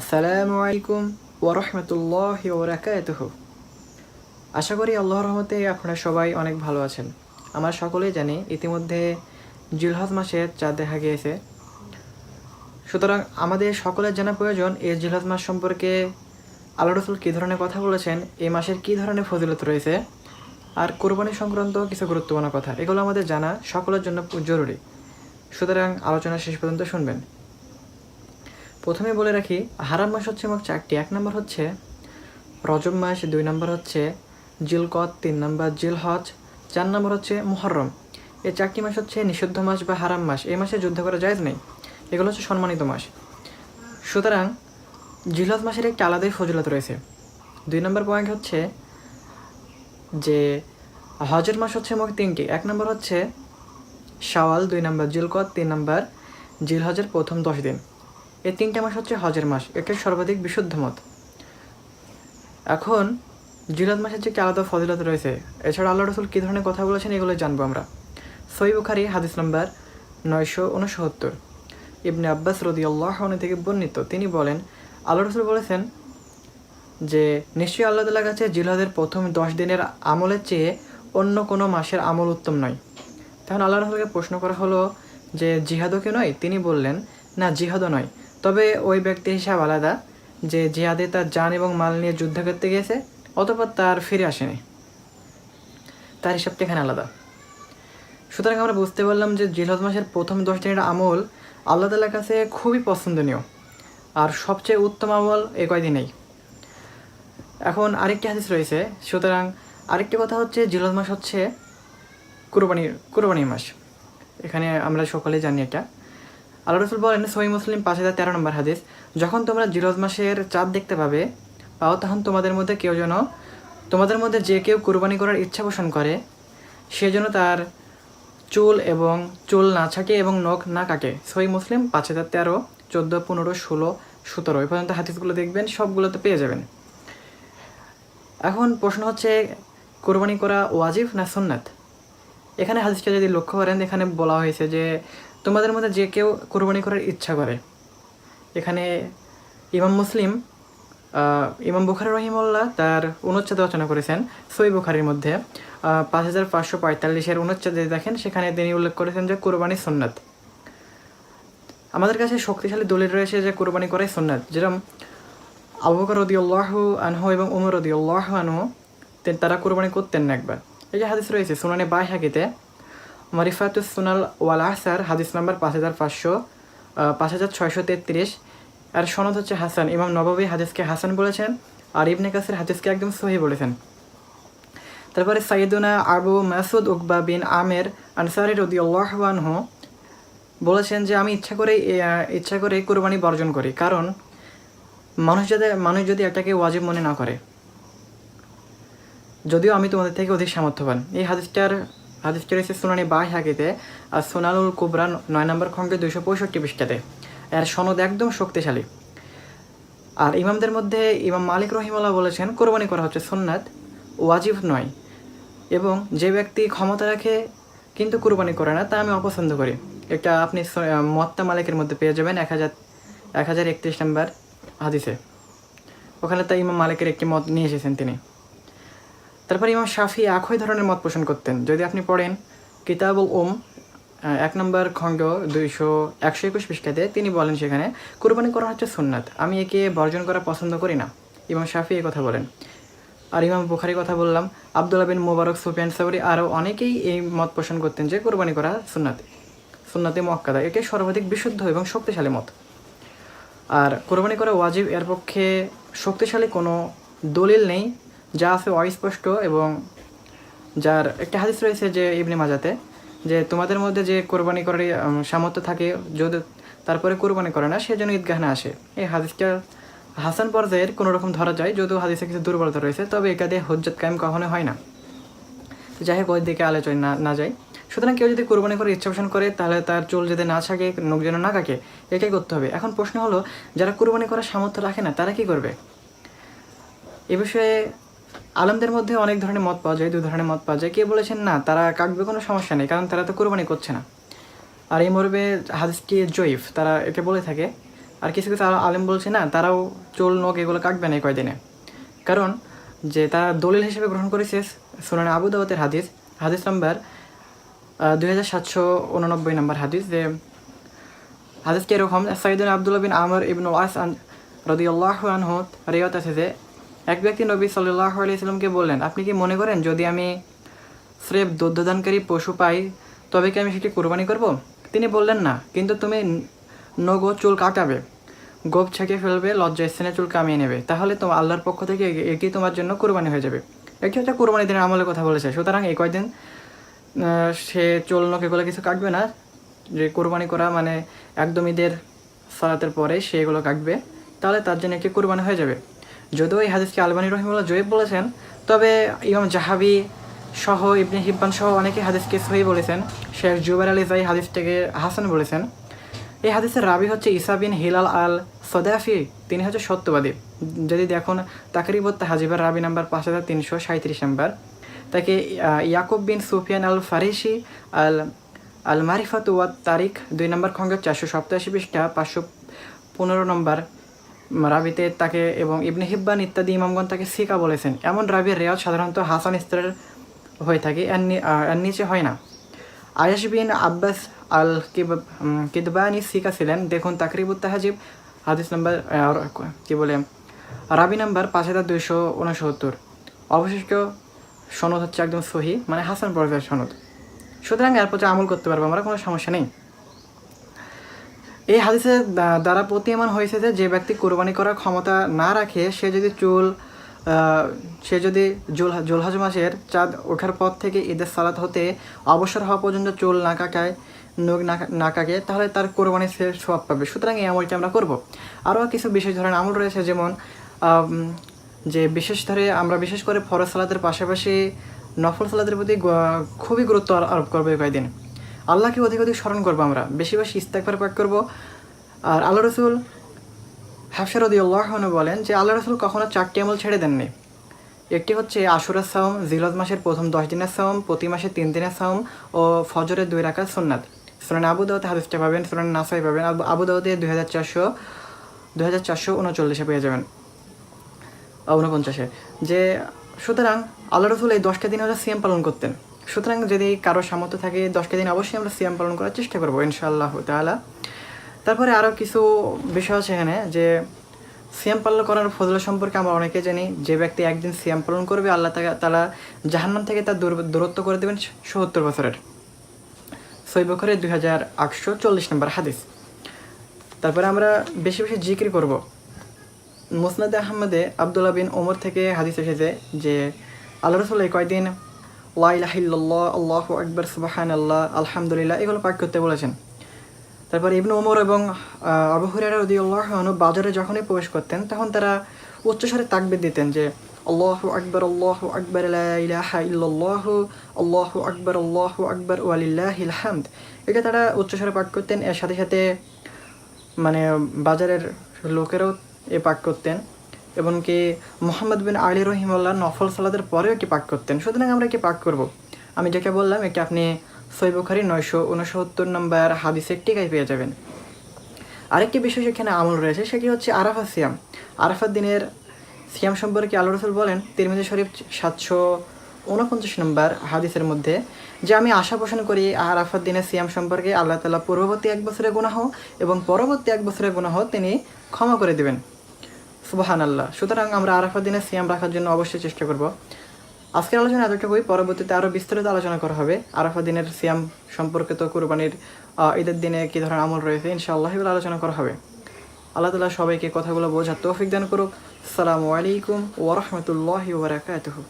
আসসালামু আলাইকুম ওরহমতুল্লাহ ওবরাকাতুহ আশা করি আল্লাহ রহমতে আপনারা সবাই অনেক ভালো আছেন। আমরা সকলেই জানি ইতিমধ্যে জিলহজ মাসের চাঁদ দেখা গিয়েছে। সুতরাং আমাদের সকলের জানা প্রয়োজন এই জিলহজ মাস সম্পর্কে আল্লাহ রসুল কী ধরনের কথা বলেছেন এই মাসের কী ধরনের ফজিলত রয়েছে, আর কোরবানি সংক্রান্ত কিছু গুরুত্বপূর্ণ কথা, এগুলো আমাদের জানা সকলের জন্য জরুরি। সুতরাং আলোচনা শেষ পর্যন্ত শুনবেন। প্রথমে বলে রাখি, হারাম মাস হচ্ছে মোট চারটি। এক নম্বর হচ্ছে রজব মাস, দুই নম্বর হচ্ছে জিলকত, তিন নম্বর জিল হজ চার নম্বর হচ্ছে মুহররম। এই চারটি মাস হচ্ছে নিষিদ্ধ মাস বা হারাম মাস। এই মাসে যুদ্ধ করা যায় নেই। এগুলো হচ্ছে সম্মানিত মাস। সুতরাং জিলহজ মাসের একটি আলাদাই ফজিলত রয়েছে। দুই নম্বর পয়েন্ট হচ্ছে যে হজের মাস হচ্ছে মোট তিনটি। এক নম্বর হচ্ছে শাওয়াল, দুই নম্বর জিলকত, তিন নম্বর জিলহজের প্রথম দশ দিন। এই তিনটা মাস হচ্ছে হজের মাস এটাই সর্বাধিক বিশুদ্ধ মত। এখন জিলাদ মাসের যে একটি আলাদা ফজিলত রয়েছে, এছাড়া আল্লাহ রসুল কী ধরনের কথা বলেছেন এগুলো জানব আমরা। সই বুখারি, হাদিস নম্বর নয়শো উনসত্তর। ইবনে আব্বাস রদি আল্লাহ থেকে বর্ণিত, তিনি বলেন, আল্লাহ রসুল বলেছেন যে, নিশ্চয়ই আল্লাহ তাল্লাহ কাছে জিলাদের প্রথম দশ দিনের আমলের চেয়ে অন্য কোনো মাসের আমল উত্তম নয়। তখন আল্লাহ রসুলকে প্রশ্ন করা হলো যে, জিহাদও কি নয়? তিনি বললেন, না, জিহাদও নয়। তবে ওই ব্যক্তি হিসাব আলাদা, যে জিহাদে তার যান এবং মাল নিয়ে যুদ্ধ করতে গিয়েছে অতপর তার ফিরে আসেনি। তার হিসাবটা এখানে আলাদা। সুতরাং আমরা বুঝতে পারলাম যে জিলহজ মাসের প্রথম দশ দিনের আমল আল্লাহ তালার কাছে খুবই পছন্দনীয়, আর সবচেয়ে উত্তম আমল এ কয়দিনেই। এখন আরেকটি হাদিস রয়েছে, সুতরাং আরেকটি কথা হচ্ছে জিলহজ মাস হচ্ছে কুরবানির কুরবানির মাস। এখানে আমরা সকলে জানি এটা। আল্লাহ রসুল বলেন সহি মুসলিম পাঁচ হাজার তেরো নম্বর হাদিস, যখন তোমরা জিরোজ মাসের চাঁদ দেখতে পাবে, পাও তখন তোমাদের মধ্যে কেউ যেন, তোমাদের মধ্যে যে কেউ কুরবানি করার ইচ্ছা পোষণ করে, সে যেন তার চুল এবং চুল না ছাকে এবং নখ না কাটে সহি মুসলিম পাঁচ হাজার তেরো, চোদ্দ, পনেরো, ষোলো, সতেরো, এই পর্যন্ত হাদিসগুলো দেখবেন, সবগুলোতে পেয়ে যাবেন। এখন প্রশ্ন হচ্ছে, কোরবানি করা ওয়াজিব না সুন্নাত? এখানে হাদিসটা যদি লক্ষ্য করেন, এখানে বলা হয়েছে যে তোমাদের মধ্যে যে কেউ কোরবানি করার ইচ্ছা করে। এখানে ইমাম মুসলিম ইমাম বুখারি রহিমুল্লাহ তার অনুচ্ছেদ রচনা করেছেন সই বুখারির মধ্যে। পাঁচ হাজার পাঁচশো পঁয়তাল্লিশের অনুচ্ছেদ দেখেন, সেখানে তিনি উল্লেখ করেছেন যে কোরবানি সুন্নাত। আমাদের কাছে শক্তিশালী দলিল রয়েছে যে কোরবানি করাই সুন্নাত। যেরকম আবু বকর রদিউল্লাহ আনহু এবং উমর রদিউল্লাহ আনহু তারা কোরবানি করতেন না একবার। এই যে হাদিস রয়েছে সুনানে বাই হাকিতে মারিফাতুস সুনাল ওয়াল আহসার, হাদিস নাম্বার পাঁচ হাজার পাঁচশো পাঁচ হাজার ছয়শো তেত্রিশ। আর সনদ হচ্ছে হাসান। ইমাম নবাবী হাদিসকে হাসান বলেছেন আর ইবনে কাসির হাদিসকে একদম সহি বলেছেন। তারপরে সাইদুনা আবু মাসুদ উকবা বিন আমের আনসারি রদি আনহু বলেছেন যে, আমি ইচ্ছা করে ইচ্ছা করে কোরবানি বর্জন করি। কারণ মানুষ যাতে, মানুষ যদি এটাকে ওয়াজিব মনে না করে, যদিও আমি তোমাদের থেকে অধিক সামর্থ্যবান। এই হাদিসটার হাদিসটা রয়েছে সুনানি বাই হাকিতে আর সোনালুল কুবরা নয় নম্বর খণ্ডে দুইশো পঁয়ষট্টি পৃষ্ঠাতে। এর সনদ একদম শক্তিশালী। আর ইমামদের মধ্যে ইমাম মালিক রহিমাল্লাহ বলেছেন, কোরবানি করা হচ্ছে সুন্নাত, ওয়াজিব নয়। এবং যে ব্যক্তি ক্ষমতা রাখে, কিন্তু কুরবানি করে না, তা আমি অপছন্দ করি। এটা আপনি মত্তা মালিকের মধ্যে পেয়ে যাবেন এক হাজার এক হাজার একত্রিশ নম্বর হাদিসে। ওখানে তাই ইমাম মালিকের একটি মত নিয়ে এসেছেন তিনি। তারপর ইমাম শাফি একই ধরনের মত পোষণ করতেন। যদি আপনি পড়েন কিতাবুল ওম এক নম্বর খণ্ড দুইশো একশো একুশ পৃষ্ঠাতে তিনি বলেন সেখানে, কোরবানি করা হচ্ছে সুন্নাত। আমি একে বর্জন করা পছন্দ করি না। ইমাম শাফি এ কথা বলেন। আর ইমাম বুখারি কথা বললাম, আবদুল্লাহ বিন মোবারক, সুফিয়ান সাউরি আরও অনেকেই এই মত পোষণ করতেন যে কোরবানি করা সুন্নাতে। সুন্নাতে মক্কাদা এটাই সর্বাধিক বিশুদ্ধ এবং শক্তিশালী মত। আর কোরবানি করা ওয়াজিব, এর পক্ষে শক্তিশালী কোনো দলিল নেই। যা আছে অস্পষ্ট এবং যার একটা হাদিস রয়েছে যে ইবনে মাজাতে, যে তোমাদের মধ্যে যে কোরবানি করার সামর্থ্য থাকে, যদি তারপরে কোরবানি করে না সে যেন ঈদগাহ না আসে। এই হাদিসটা হাসান পর্যায়ের কোনো রকম ধরা যায়, যদিও হাদিসে কিছু দুর্বলতা রয়েছে, তবে এটা দিয়ে হজ্জত কায়েম কখনো হয় না। যাই হোক, ওই দিকে আলোচনা না না যায় সুতরাং কেউ যদি কোরবানি করে ইচ্ছা পোষণ করে, তাহলে তার চুল যদি না থাকে নখ যেন না কাকে এটাই করতে হবে। এখন প্রশ্ন হলো, যারা কোরবানি করার সামর্থ্য রাখে না, তারা কি করবে? এ বিষয়ে আলমদের মধ্যে অনেক ধরনের মত পাওয়া যায়, দু ধরনের মত পাওয়া যায়। কে বলেছেন, না, তারা কাটবে কোনো সমস্যা নেই, কারণ তারা তো কোরবানি করছে না। আর এই মরবে হাদিসটি জয়ীফ, তারা একে বলে থাকে। আর কিছু কিছু আল- আলেম বলছে, না, তারাও চোল, নখ এগুলো কাটবে না কয়দিনে। কারণ যে তারা দলিল হিসেবে গ্রহণ করেছে, সুনানে আবু দাওয়াতের হাদিস। হাদিস নাম্বার দুই হাজার সাতশো উননব্বই নম্বর হাদিস যে হাদিসটি এরকম? সাইদুল আবদুল্লাহ বিন আমর ইবন ওয়াস রদিউল্লাহ আনহু রেয়ত আছে যে এক ব্যক্তি নবী সাল্লাহ আলাইসাল্লামকে বললেন, আপনি কি মনে করেন যদি আমি স্রেফ দুগ্ধদানকারী পশু পাই, তবে কি আমি সেটি কোরবানি করব? তিনি বললেন, না, কিন্তু তুমি নগো চুল কাটাবে, গোপ ছেঁকে ফেলবে লজ্জা স্থানে চুল কামিয়ে নেবে, তাহলে তোমার আল্লাহর পক্ষ থেকে এটি তোমার জন্য কোরবানি হয়ে যাবে। একটি হচ্ছে কোরবানি দিনের আমলের কথা বলেছে, সুতরাং এই কয়দিন সে চুল নখ এগুলো কিছু কাটবে না, যে কোরবানি করা মানে একদম ঈদের সালাতের পরে সে এগুলো কাটবে, তাহলে তার জন্য একটি কোরবানি হয়ে যাবে। যদিও এই হাদিসকে আলবানী রহিমুল্লাহ জয়েব বলেছেন, তবে ইমাম জাহাবি সহ ইবনে হিব্বান সহ অনেকে হাদিসকে সহি বলেছেন। শেখ জুবার আলী জাই হাদিসটাকে হাসান বলেছেন। এই হাদিসের রাবি হচ্ছে ইসা বিন হিলাল আল সদাফি তিনি হচ্ছে সত্যবাদী। যদি দেখুন তাকরিবত হাজিবার রাবি নাম্বার পাঁচ হাজার তিনশো সাঁত্রিশ নাম্বার, তাকে ইয়াকুব বিন সুফিয়ান আল ফারিসি আল আল মারিফাত ওয়াত তারিখ দুই নম্বর খঙ্গের চারশো সপ্তাশি পৃষ্ঠা পাঁচশো পনেরো নম্বর রাবিতে তাকে এবং ইবনে হিব্বান ইত্যাদি ইমামগণ তাকে সিকা বলেছেন। এমন রাবির রেওয়াজ সাধারণত হাসান স্তরের হয়ে থাকে, এর নিচে হয় না। আয়াস বিন আব্বাস আল কিদবানি সিকা ছিলেন। দেখুন তাকরিবুত তাহাজিব হাদিস নাম্বার কি বলে, রাবি নাম্বার পাঁচ হাজার দুইশো উনসত্তর। অবশিষ্ট সনদ হচ্ছে একদম সহি মানে হাসান পর্যায়ের সনদ। সুতরাং এর প্রতি আমল করতে পারব, আমরা কোনো সমস্যা নেই। এই হাদিসের দ্বা- দ্বারা প্রতীয়মান হয়েছে যে যে ব্যক্তি কোরবানি করার ক্ষমতা না রাখে, সে যদি চুল সে যদি জুল, জুলহাজ মাসের চাঁদ ওঠার পর থেকে ঈদের সালাত হতে অবসর হওয়া পর্যন্ত চুল না কাকায় নখ না কাকে, তাহলে তার কোরবানি সে সব পাবে। সুতরাং এই আমলটি আমরা করব। আরও কিছু বিশেষ ধরনের আমল রয়েছে, যেমন যে বিশেষ ধরে আমরা বিশেষ করে ফরজ সালাতের পাশাপাশি নফল সালাতের প্রতি খুবই গুরুত্ব আরোপ করব এই কয়দিন। আল্লাহকে অধিক অধিক স্মরণ করব আমরা। বেশি বেশি ইস্তেকবার পাক করব। আর আল্লাহ রসুল হাফসারদি আল্লাহ বলেন যে, আল্লাহ রসুল কখনও চারটি আমল ছেড়ে দেননি। একটি হচ্ছে আশুরার সাওম জিলজ মাসের প্রথম দশ দিনের সাওম, প্রতি মাসে তিন দিনের সাওম ও ফজরের দুই রাকাত সুন্নাত। সুরান আবু দাউদ হাদিসটা পাবেন সুরান নাসাই পাবেন, আবু- দাউদে দুই হাজার চারশো দুই হাজার চারশো উনচল্লিশে পেয়ে যাবেন। উনপঞ্চাশে। যে, সুতরাং আল্লাহ রসুল এই দশটা দিন হচ্ছে সিএম পালন করতেন। সুতরাং যদি কারও সামর্থ্য থাকে, দশটা দিন অবশ্যই আমরা সিএম পালন করার চেষ্টা করব, ইনশাআল্লাহ তাআলা। তারপরে আরও কিছু বিষয় আছে এখানে, যে সিয়াম পালন করার ফজল সম্পর্কে আমরা অনেকে জানি, যে ব্যক্তি একদিন সিয়াম পালন করবে, আল্লাহ তাকে- তালা জাহান্নাম থেকে তার দূর- দূরত্ব করে দেবেন সত্তর বছরের। সৈবখরের দুই হাজার আটশো চল্লিশ নম্বর হাদিস। তারপরে আমরা বেশি বেশি জিকির করব। মুসনাদ আহমদে আবদুল্লাহ বিন ওমর থেকে হাদিস এসেছে যে, আল্লাহ রসুল এই কয়দিন লাইলাহিল্লাহ আল্লাহ আকবর সুবাহান আল্লাহ আলহামদুলিল্লাহ, এগুলো পাঠ করতে বলেছেন। তারপর ইবনু ওমর এবং আবু বাজারে যখনই প্রবেশ করতেন, তখন তারা উচ্চস্বরে তাকবির দিতেন যে, আল্লাহু আকবর আল্লাহু আকবর ইল্লাল্লাহু, আল্লাহু আকবর আল্লাহু আকবর, ওয়ালিল্লাহিল হামদ। এটা তারা উচ্চস্বরে পাঠ করতেন। এর সাথে সাথে মানে বাজারের লোকেরাও এ পাঠ করতেন। এমনকি মোহাম্মদ বিন আলী রহিমুল্লাহ নফল সালাদের পরেও এটি পাক করতেন? সুতরাং আমরা এটি পাক করব? আমি যেটা বললাম এটি আপনি সৈবখারি নয়শো উনসত্তর নম্বর হাদিসের টিকায় পেয়ে যাবেন। আরেকটি বিষয় সেখানে আমল রয়েছে, সেটি হচ্ছে আরাফা সিয়াম। আরাফার দিনের সিয়াম সম্পর্কে আল্লাহ রসুল বলেন, তিরমিজি শরীফ সাতশো উনপঞ্চাশ নম্বর হাদিসের মধ্যে, যে আমি আশা পোষণ করি আরাফার দিনের সিয়াম সম্পর্কে আল্লাহ তালা পূর্ববর্তী এক বছরের গুনাহ এবং পরবর্তী এক বছরের গুনাহ তিনি ক্ষমা করে দেবেন। সুবাহান আল্লাহ সুতরাং আমরা আরাফার দিনে সিয়াম রাখার জন্য অবশ্যই চেষ্টা করব। আজকের আলোচনা এতটুকুই। পরবর্তীতে আরও বিস্তারিত আলোচনা করা হবে। আরাফা দিনের সিয়াম সম্পর্কিত কুরবানির ঈদের দিনে কী ধরনের আমল রয়েছে, ইনশাআল্লাহ এগুলো আলোচনা করা হবে। আল্লাহ তালা সবাইকে কথাগুলো বোঝার তৌফিক দান করুক। সালামু আলাইকুম ওরহমতুল্লাহ ওবরাকাতুহু